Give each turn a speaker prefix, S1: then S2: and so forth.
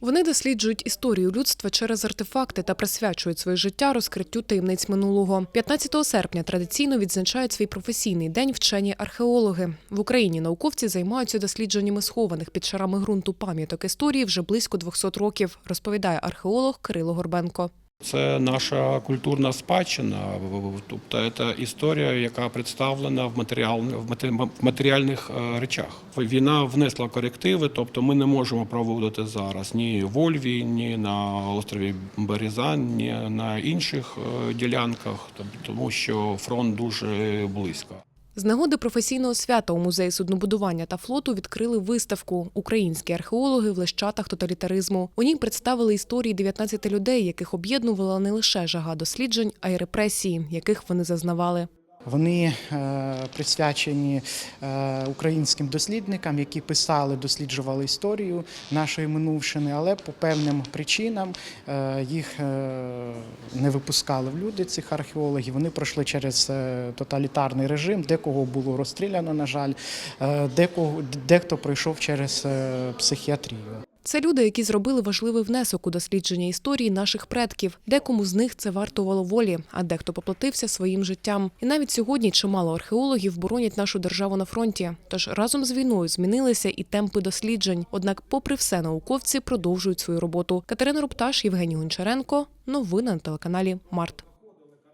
S1: Вони досліджують історію людства через артефакти та присвячують своє життя розкриттю таємниць минулого. 15 серпня традиційно відзначають свій професійний день вчені археологи. В Україні науковці займаються дослідженнями схованих під шарами ґрунту пам'яток історії вже близько 200 років, розповідає археолог Кирило Горбенко.
S2: Це наша культурна спадщина, тобто це історія, яка представлена в матеріал в матері- матеріальних е, речах. Війна внесла корективи, тобто ми не можемо проводити зараз ні в Ольві, ні на острові Березань, ні на інших е, ділянках, тому що фронт дуже близько.
S1: З нагоди професійного свята у музеї суднобудування та флоту відкрили виставку Українські археологи в лещатах тоталітаризму. У ній представили історії 19 людей, яких об'єднувала не лише жага досліджень, а й репресії, яких вони зазнавали.
S3: Вони е, присвячені е, українським дослідникам, які писали, досліджували історію нашої минувшини, але по певним причинам е, їх не випускали в люди, цих археологів. Вони пройшли через тоталітарний режим, декого було розстріляно, на жаль, декого, дехто пройшов через психіатрію.
S1: Це люди, які зробили важливий внесок у дослідження історії наших предків. Декому з них це вартувало волі, а дехто поплатився своїм життям. І навіть сьогодні чимало археологів боронять нашу державу на фронті. Тож разом з війною змінилися і темпи досліджень. Однак, попри все, науковці продовжують свою роботу. Катерина Рупташ, Євгеній Гончаренко. Новини на телеканалі Март.